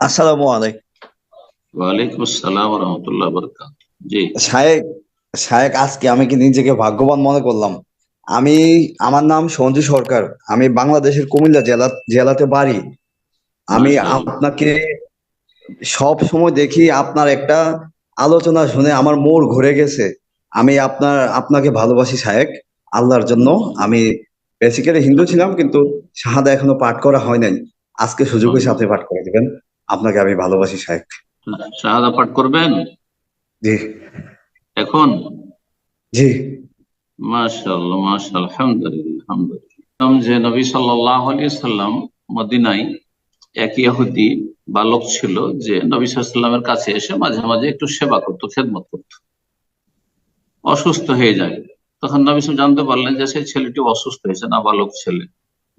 আসসালামু আলাইকুম। ওয়ালাইকুম আসসালাম রহমতুল্লাহ বরকাত জি। শায়েক শায়েক আজকে আমি কি নিজেকে ভাগ্যবান মনে করলাম? আমি আমার নাম সঞ্জু সরকার। আমি বাংলাদেশের কুমিল্লা জেলা জেলাতে বাড়ি। আমি মাশাআল্লাহ। আপনাকে সব সময় দেখি আপনার একটা আলোচনা শুনে আমার মোড় ঘুরে গেছে। আমি আপনার আপনাকে ভালোবাসি শায়েক। আল্লাহর জন্য আমি বেসিক্যালি হিন্দু ছিলাম কিন্তু শাহাদা এখনও পাঠ করা হয় নাই। আজকে সুযোগের সাথে পাঠ করে দিবেন। আপনাকে আমি ভালোবাসি শায়েক শাহাদা পাঠ করবেন? জি। এখন? জি। মাশাআল্লাহ মাশাআল্লাহ আলহামদুলিল্লাহ আলহামদুলিল্লাহ। যে নবী সাল্লাল্লাহু আলাইহি সাল্লাম মদিনায় এক ইহুদি বালক ছিল যে নবী সাল্লামের কাছে এসে মাঝে মাঝে একটু সেবা করতো খেদমত করতো। অসুস্থ হয়ে যায়। তখন নবী জানতে পারলেন যে সেই ছেলেটি অসুস্থ হয়েছে না বালক ছেলে।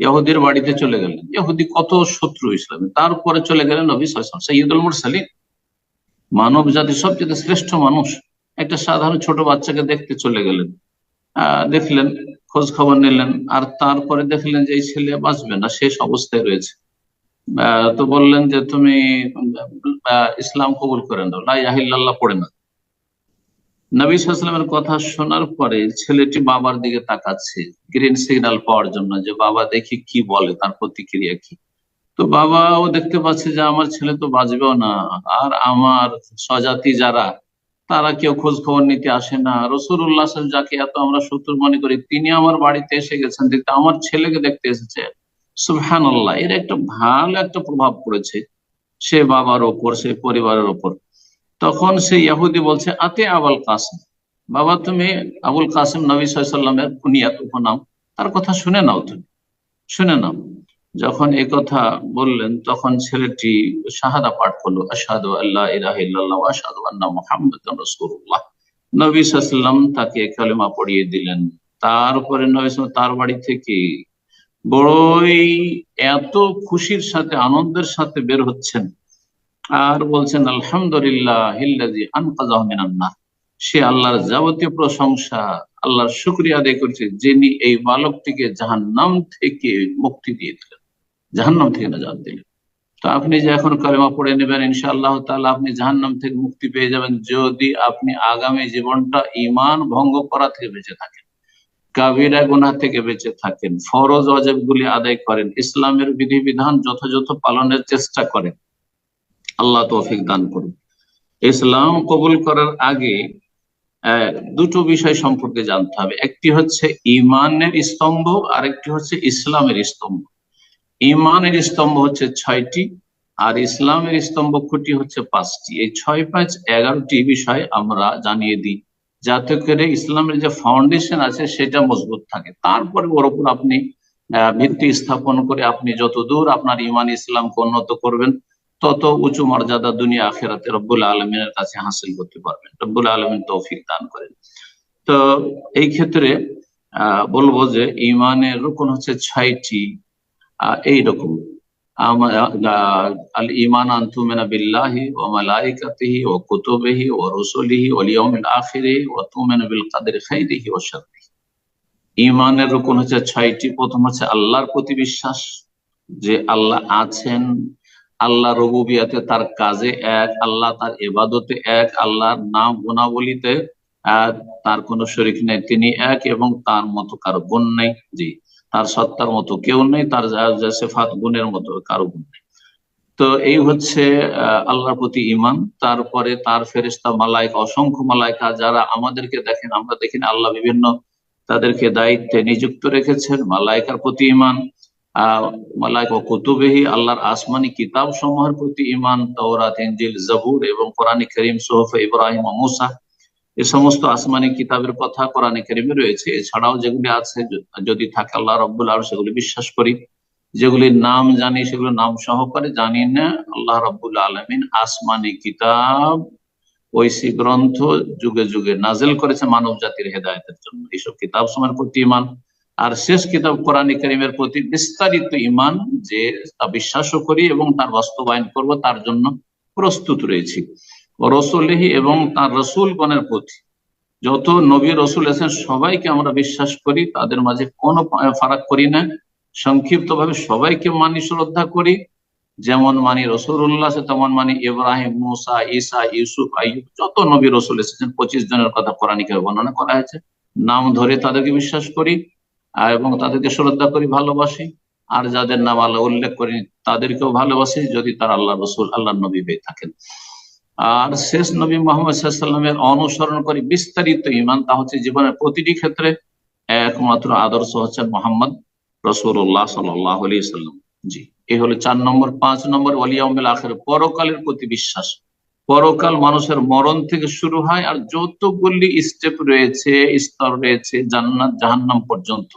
ইহুদির বাড়িতে চলে গেলেন। ইহুদি কত শত্রু ইসলামে। তারপরে চলে গেলেন নবী সৈয়দুল মানব জাতির সবচেয়ে শ্রেষ্ঠ মানুষ। একটা সাধারণ ছোট বাচ্চাকে দেখতে চলে গেলেন। দেখলেন খোঁজ খবর নিলেন, আর তারপরে দেখলেন যে এই ছেলে বাঁচবে না, শেষ অবস্থায় রয়েছে। তো বললেন যে, তুমি ইসলাম কবুল করে নাও। লা ইলাহা ইল্লাল্লাহ পড়ে না নবী সাল্লামের কথা শোনার পরে ছেলেটি বাবার দিকে তাকাচ্ছে গ্রিন সিগন্যাল পাওয়ার জন্য যে, বাবা, দেখি কি বলে, তার প্রতিক্রিয়া কি? তো বাবাও দেখতে পাচ্ছে যে, আমার ছেলে তো বাঁচবেও না, আর আমার স্বজাতি যারা, তারা কেউ খোঁজ খবর নিতে আসে না। রসুল্লাহ যাকে এত আমরা শত্রু মনে করি, তিনি আমার বাড়িতে এসে গেছেন, দেখতে আমার ছেলেকে দেখতে এসেছে। সুবহান আল্লাহ এর একটা ভালো একটা প্রভাব পড়েছে সে বাবার ওপর, সে পরিবারের ওপর। তখন সে ইয়াহুদি বলছে, আতে আবুল কাসিম। বাবা, তুমি আবুল কাসিম নবী সাল্লামের কুনিয়াত উপনাম। তার কথা শুনে নাও তুমি, শুনে নাও। যখন এ কথা বললেন, তখন ছেলেটি শাহাদা পাঠ করল আসাদু আল্লাহ ওয়া আশহাদু আন্না মুহাম্মাদান রাসূলুল্লাহ। নবী সাল্লাম তাকে কালেমা পড়িয়ে দিলেন। তারপরে নবী তার বাড়ি থেকে বড়ই এত খুশির সাথে, আনন্দের সাথে বের হচ্ছেন। আর বলছেন আলহামদুলিল্লাহ সে আল্লাহর যাবতীয় প্রশংসা, আল্লাহর শুকরিয়া আদায় করছে, যিনি এই বালকটিকে জাহান্নাম থেকে মুক্তি দিয়ে দিলেন। জাহান্নাম থেকে নাজাত দিলেন। তো আপনি যে এখন কালেমা পড়ে নেবেন, ইনশাআল্লাহ তাআলা আপনি জাহান্নাম থেকে মুক্তি পেয়ে যাবেন যদি আপনি আগামী জীবনটা ইমান ভঙ্গ করা থেকে বেঁচে থাকেন, কাবিরা গুনাহ থেকে বেঁচে থাকেন, ফরজ ওয়াজিব গুলি আদায় করেন, ইসলামের বিধিবিধান যথাযথ পালনের চেষ্টা করেন আল্লাহ তৌফিক দান করুন। ইসলাম কবুল করার আগে দুটো বিষয় সম্পর্কে জানতে হবে। একটি হচ্ছে ইমানের স্তম্ভ আর একটি হচ্ছে ইসলামের স্তম্ভ। ইমানের স্তম্ভ হচ্ছে ছয়টি, আর ইসলামের স্তম্ভ খুঁটি হচ্ছে পাঁচটি। এই ছয়, পাঁচ, এগারোটি বিষয় আমরা জানিয়ে দিই, যাতে করে ইসলামের যে ফাউন্ডেশন আছে সেটা মজবুত থাকে। তারপরে ওর উপর আপনি ভিত্তি স্থাপন করে আপনি যত দূর আপনার ইমান ইসলামকে উন্নত করবেন তত উঁচু মর্যাদা দুনিয়া আখেরাতে রব্বুল আলমিনের কাছে হাসিল করতে পারবেন। রব্বুল আলমিন তৌফিক দান করেন। তো এই ক্ষেত্রে বলব যে ইমানের রকম হচ্ছে ছয়টি এইরকম। আল ইমান আন্তুমেনা বিল্লাহি ও মালাইকাতিহি ও কুতুবিহি ও রসুলিহি ও লিয়মিল আখিরি ও তুমেনা বিল কাদের খাইরিহি ও শাররিহি। ইমানের রুকন হচ্ছে ছয়টি। প্রথম হচ্ছে আল্লাহর প্রতি বিশ্বাস, যে আল্লাহ আছেন আল্লাহ রবুবিয়াতে তার কাজে এক, আল্লাহ তার এবাদতে এক, আল্লাহর নাম গুণাবলিতে তার কোনো শরিক নেই, তিনি এক এবং তার মতো কারও গুণ নেই। জি, তার সত্তার মতো কেউ নেই, তার সেফাত গুণের মতো কারও গুণ নেই। তো এই হচ্ছে আল্লাহর প্রতি ইমান তারপরে তার ফেরেস্তা মালাইকা, অসংখ্য মালাইকা যারা আমাদেরকে দেখেন, আমরা দেখিনি আল্লাহ বিভিন্ন তাদেরকে দায়িত্বে নিযুক্ত রেখেছেন, মালাইকার প্রতি ইমান আহ, মালাইকা কুতুবেহি, আল্লাহর আসমানি কিতাব সমূহের প্রতি ইমান তওরাত, ইনজিল, জাবুর এবং কোরআন করিম, সোহফে ইব্রাহিম মুসা, এ সমস্ত আসমানি কিতাবের কথা কোরআন করিমে রয়েছে। এছাড়াও যেগুলি আছে যদি থাকে আল্লাহ রব্বুল আর সেগুলি বিশ্বাস করি। যেগুলির নাম জানি সেগুলো নাম সহকারে জানি না, আল্লাহ রব্বুল আলমিন আসমানি কিতাব ঐশী গ্রন্থ যুগে যুগে নাজেল করেছে মানব জাতির হেদায়তের জন্য। এইসব কিতাব সময়ের প্রতি ইমান আর শেষ কিতাব কোরআন করিমের প্রতি বিস্তারিত ইমান যে তা বিশ্বাসও করি এবং তার বাস্তবায়ন করব, তার জন্য প্রস্তুত রয়েছি। রসুলহি এবং তার রসুলগণের প্রতি যত নবী রসুল এসেন সবাইকে আমরা বিশ্বাস করি, তাদের মাঝে কোনো ফারাক করি না। সংক্ষিপ্ত ভাবে সবাইকে মানি শ্রদ্ধা করি। যেমন মানি রসুল্লাহ তেমন মানি ইব্রাহিম, মুসা, ঈসা, ইউসুফ, আইয়ুব, যত নবী রসুল এসেছেন, পঁচিশ জনের কথা কোরআনিকে বর্ণনা করা হয়েছে। নাম ধরে তাদেরকে বিশ্বাস করি। আর এবং তাদেরকে শ্রদ্ধা করি, ভালোবাসি। আর যাদের নাম আল্লাহ উল্লেখ করি, তাদেরকেও ভালোবাসি যদি তারা আল্লাহ রসুল আল্লাহ নবী হয়ে থাকেন। আর শেষ নবী মোহাম্মদ সাল্লামের অনুসরণ করি, বিস্তারিত ইমান তা হচ্ছে জীবনের প্রতিটি ক্ষেত্রে একমাত্র আদর্শ হচ্ছে মোহাম্মদ রসুল্লাহ সাল্লাহ আলি জি এই হলো চার নম্বর, পাঁচ নম্বর ওয়ালিয়াউমিল আখের, পরকালের প্রতি বিশ্বাস। পরকাল মানুষের মরণ থেকে শুরু হয় আর যতগুলি স্টেপ রয়েছে, স্তর রয়েছে, জান্নাত, জাহান্নাম পর্যন্ত,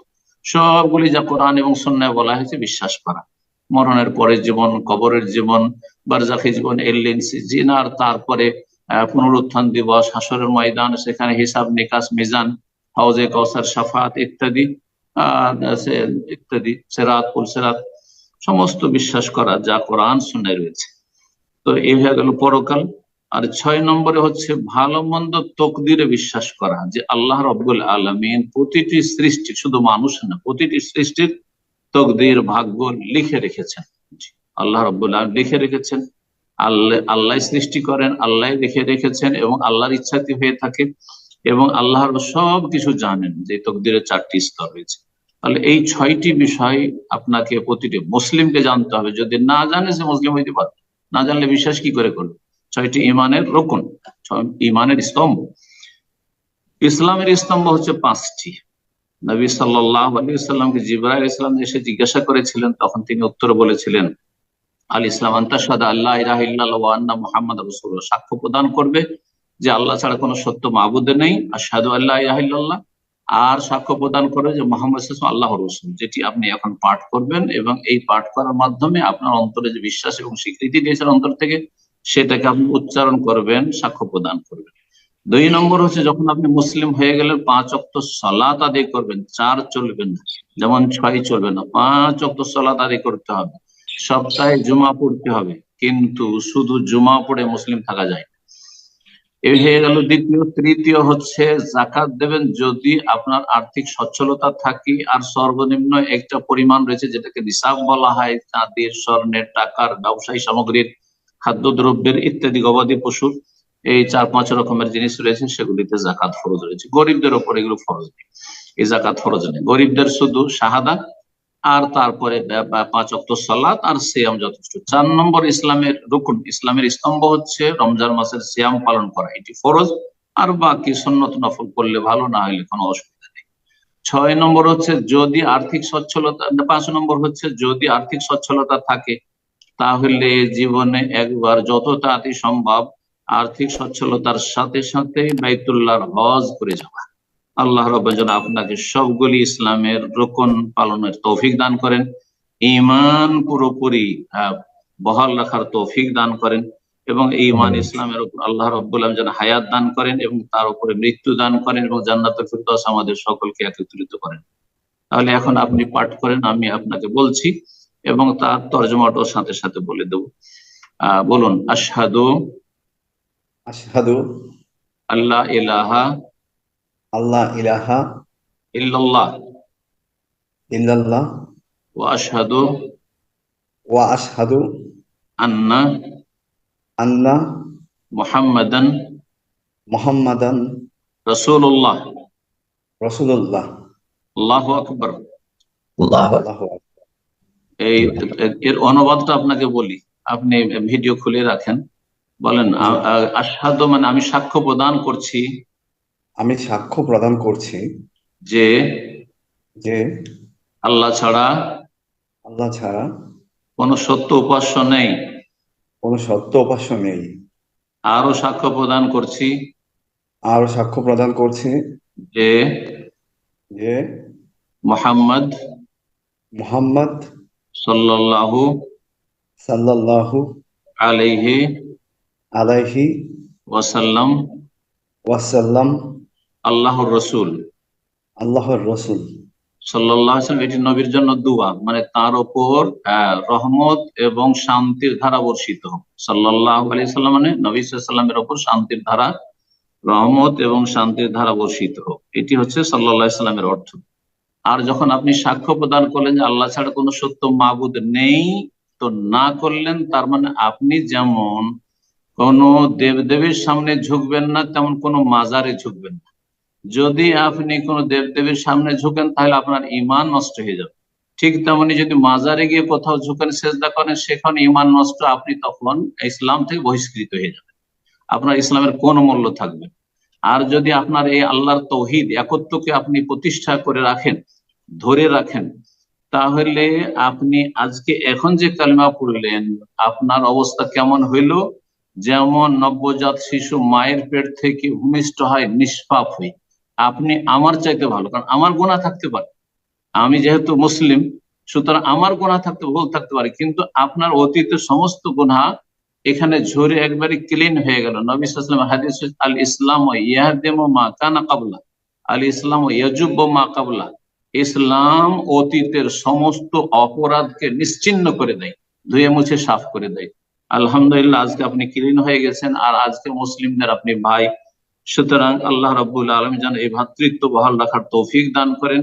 সবগুলি যা কোরআন এবং সন্ন্যায় বলা হয়েছে বিশ্বাস করা। মরণের পরে জীবন, কবরের জীবন বারজাখি জীবন এলিন জিনার তারপরে পুনরুত্থান দিবস, হাসরের ময়দান, সেখানে হিসাব, নিকাশ, মিজান হাউজে কৌসার সাফাত ইত্যাদি ইত্যাদি, সেরাত পুল সেরাত, সমস্ত বিশ্বাস করা যা কোরআন শুনে রয়েছে। তো এই হয়ে গেল পরকাল। আর ছয় নম্বরে হচ্ছে ভালো মন্দ তকদিরে বিশ্বাস করা, যে আল্লাহ রব্বুল আলমিন প্রতিটি সৃষ্টি, শুধু মানুষ না, প্রতিটি সৃষ্টির তকদির ভাগ্য লিখে রেখেছেন। আল্লাহ রব্বুল আলম লিখে রেখেছেন। আল্লাহ আল্লাহ সৃষ্টি করেন, আল্লাহ লিখে রেখেছেন এবং আল্লাহর ইচ্ছাতে হয়ে থাকে এবং আল্লাহর সব কিছু জানেন যে তকদিরের চারটি স্তর রয়েছে। তাহলে এই ছয়টি বিষয় আপনাকে প্রতিটি মুসলিমকে জানতে হবে। যদি না জানে, সে মুসলিম হইতে পারবে না জানলে বিশ্বাস কি করে করবে? ছয়টি ইমানের রোকন ইমানের স্তম্ভ। ইসলামের স্তম্ভ হচ্ছে পাঁচটি। নবী সাল্লাহ আলী ইসলাম এসে জিজ্ঞাসা করেছিলেন, তখন তিনি উত্তর বলেছিলেন, আল ইসলাম আন্তাসাদ আল্লাহ মুহাম্মদ সাক্ষ্য প্রদান করবে যে আল্লাহ ছাড়া কোনো সত্য মাবুদ নেই। আশহাদু আল্লাহ ইলাহা ইল্লাল্লাহ। আর সাক্ষ্য প্রদান করে যে মোহাম্মদ আল্লাহ রসুল, যেটি আপনি এখন পাঠ করবেন এবং এই পাঠ করার মাধ্যমে আপনার অন্তরে যে বিশ্বাস এবং স্বীকৃতি দিয়েছেন অন্তর থেকে, সেটাকে আপনি উচ্চারণ করবেন, সাক্ষ্য প্রদান করবেন দুই নম্বর হচ্ছে যখন আপনি মুসলিম হয়ে গেলেন, পাঁচ অক্ত সালাত আদায় করবেন, চার চলবেন না, যেমন ছয় চলবে না, পাঁচ অক্ত সালাত আদায় করতে হবে, সপ্তাহে জুমা পড়তে হবে, কিন্তু শুধু জুমা পড়ে মুসলিম থাকা যায়। এই হয়ে গেল দ্বিতীয়, তৃতীয় হচ্ছে জাকাত দেবেন যদি আপনার আর্থিক সচ্ছলতা থাকে। আর সর্বনিম্ন একটা পরিমাণ রয়েছে যেটাকে নিসাব বলা হয় চাঁদির স্বর্ণের টাকার ব্যবসায়ী সামগ্রীর, খাদ্যদ্রব্যের ইত্যাদি গবাদি পশুর। এই চার, পাঁচ রকমের জিনিস রয়েছে, সেগুলিতে জাকাত ফরজ রয়েছে। গরিবদের ওপর এগুলো ফরজ নেই। এই জাকাত ফরজ নেই। গরিবদের শুধু শাহাদা আর তারপরে পাঁচ অক্ত সালাত আর সিয়াম যথেষ্ট। চার নম্বর ইসলামের রুকুন, ইসলামের স্তম্ভ হচ্ছে রমজান মাসের সিয়াম পালন করা। এটি ফরজ, আর বাকি সন্নত নফল করলে ভালো, না হলে কোনো অসুবিধা নেই। ছয় নম্বর হচ্ছে যদি আর্থিক সচ্ছলতা, পাঁচ নম্বর হচ্ছে যদি আর্থিক সচ্ছলতা থাকে, তাহলে জীবনে একবার যত তাড়াতাড়ি সম্ভব আর্থিক সচ্ছলতার সাথে সাথে বাইতুল্লাহর হজ করে যাওয়া। আল্লাহ রব যেন আপনাকে সবগুলি ইসলামের রোকন পালনের তৌফিক দান করেন। ইমান পুরোপুরি আহ, বহাল রাখার তৌফিক দান করেন এবং এই ইমান ইসলামের উপর আল্লাহ রব্বুল আলম যেন হায়াত দান করেন এবং তার উপরে মৃত্যু দান করেন এবং জান্নাত ফিরদৌস আমাদের সকলকে একত্রিত করেন। তাহলে এখন আপনি পাঠ করেন আমি আপনাকে বলছি এবং তার তর্জমাটাও সাথে সাথে বলে দেব। আহ বলুন আশহাদু আশহাদু আল্লাহ ইলাহা আল্লাহ ইলাহা ইল্লাল্লাহ। ইল্লাল্লাহ। ওয়া আশহাদু। ওয়া আশহাদু। আন্না। আন্না। মুহাম্মাদান। মুহাম্মাদান। রাসূলুল্লাহ। রাসূলুল্লাহ। আল্লাহু আকবার। আল্লাহু আকবার। এই এর অনুবাদটা আপনাকে বলি। আপনি ভিডিও খুলে রাখেন। বলেন আশহাদু মানে আমি সাক্ষ্য প্রদান করছি। আমি সাক্ষ্য প্রদান করছি যে যে আল্লাহ ছাড়া আল্লাহ ছাড়া কোনো সত্য উপাস্য নেই। কোনো সত্য উপাস্য নেই। আরও সাক্ষ্য প্রদান করছি। আরও সাক্ষ্য প্রদান করছি যে যে মোহাম্মদ মুহাম্মদ সাল্লাল্লাহু সাল্লাল্লাহু আলাইহি আলাইহি ওয়াসাল্লাম ওয়াসাল্লাম আল্লাহর রসুল। আল্লাহর রসুল। ওয়াসাল্লাম এটি নবীর জন্য দোয়া মানে তার ওপর রহমত এবং শান্তির ধারা বর্ষিত। হোক সাল্লাল্লাহু আলাইহি সাল্লাম মানে নবী সাল্লামের ওপর শান্তির ধারা রহমত এবং শান্তির ধারা বর্ষিত। হোক এটি হচ্ছে সাল্লাল্লাহু আলাইহি সাল্লামের অর্থ। আর যখন আপনি সাক্ষ্য প্রদান করলেন যে আল্লাহ ছাড়া কোনো সত্য মাবুদ নেই তো না করলেন তার মানে আপনি যেমন কোন দেবদেবীর সামনে ঝুঁকবেন না তেমন কোনো মাজারে ঝুঁকবেন না। যদি আপনি কোনো দেবদেবীর সামনে ঝুঁকেন, তাহলে আপনার ইমান নষ্ট হয়ে যাবে। ঠিক তেমনি যদি মাজারে গিয়ে কোথাও ঝুঁকেন, সেজদা করেন, সেখানে ইমান নষ্ট, আপনি তখন ইসলাম থেকে বহিষ্কৃত হয়ে যাবেন। আপনার ইসলামের কোন মূল্য থাকবে আর যদি আপনার এই আল্লাহর তৌহিদ একত্বকে আপনি প্রতিষ্ঠা করে রাখেন, ধরে রাখেন, তাহলে আপনি আজকে এখন যে কালিমা পড়লেন, আপনার অবস্থা কেমন হইল? যেমন নবজাত শিশু মায়ের পেট থেকে ভূমিষ্ঠ হয়, নিষ্পাপ হই আপনি আমার চাইতে ভালো, কারণ আমার গোনা থাকতে পারে। আমি যেহেতু মুসলিম, সুতরাং আমার গোনা থাকতে, ভুল থাকতে পারে, কিন্তু আপনার অতীতের সমস্ত গুনাহ এখানে ঝরে একবারে ক্লিন হয়ে গেল। নবী সাল্লাম হাদিস আল ইসলাম মা কানা কাবলা আল ইসলাম মা কাবলা। ইসলাম অতীতের সমস্ত অপরাধকে নিশ্চিন্ন করে দেয়, ধুয়ে মুছে সাফ করে দেয়। আলহামদুলিল্লাহ, আজকে আপনি ক্লিন হয়ে গেছেন, আর আজকে মুসলিমদের আপনি ভাই সুতরাং আল্লাহ রাব্বুল আলম যেন এই ভ্রাতৃত্ব বহাল রাখার তৌফিক দান করেন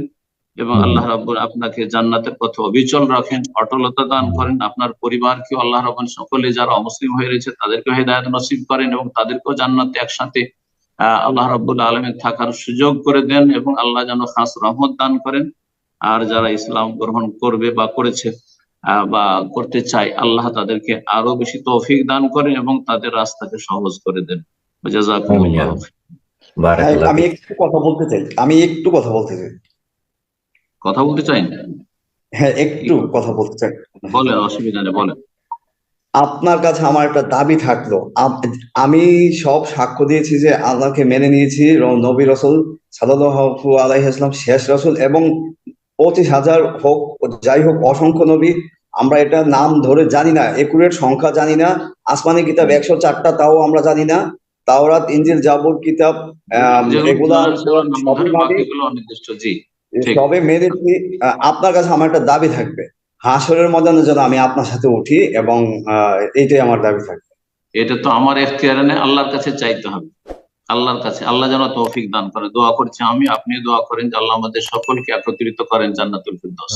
এবং আল্লাহ রাব্বুল আপনাকে জান্নাতের পথে অবিচল রাখেন অটলতা দান করেন। আপনার পরিবারকে আল্লাহ রাব্বুল সকলে যারা অমুসলিম হয়ে রয়েছে তাদেরকে হেদায়ত নসিব করেন এবং তাদেরকেও জান্নাতে একসাথে আহ আল্লাহ রাব্বুল আলমের থাকার সুযোগ করে দেন এবং আল্লাহ যেন খাস রহমত দান করেন। আর যারা ইসলাম গ্রহণ করবে বা করেছে আহ, বা করতে চায় আল্লাহ তাদেরকে আরও বেশি তৌফিক দান করেন এবং তাদের রাস্তাকে সহজ করে দেন। আমি একটু কথা বলতে চাই। আমি একটু কথা বলতে চাই। কথা বলতে চাই? না হ্যাঁ একটু কথা বলতে চাই। বলেন অসুবিধা নেই বলেন। আপনার কাছে আমার একটা দাবি থাকল। আমি সব সাক্ষ্য দিয়েছি যে আল্লাহকে মেনে নিয়েছি নবী রসুল সাল্লাল্লাহু আলাইহি আসলাম শেষ রসুল এবং পঁচিশ হাজার হোক যাই হোক অসংখ্য নবী। আমরা এটা নাম ধরে জানি না একুরেট সংখ্যা জানি না। আসমানি কিতাব একশো চারটা তাও আমরা জানি না। তাওরাত ইঞ্জিল জাবুর কিতাব এগুলা মেনেছি আহ, আপনার কাছে আমার একটা দাবি থাকবে। হাসরের ময়দানে যেন আমি আপনার সাথে উঠি এবং এইটাই আমার দাবি থাকবে। এটা তো আমার এখতিয়ারে নেই আল্লাহর কাছে চাইতে হবে। আল্লাহর কাছে আল্লাহ যেন তৌফিক দান করে। দোয়া করছি আমি আপনি দোয়া করেন যে আল্লাহ আমাদের সকলকে একত্রিত করেন জান্নাতুল ফিরদৌস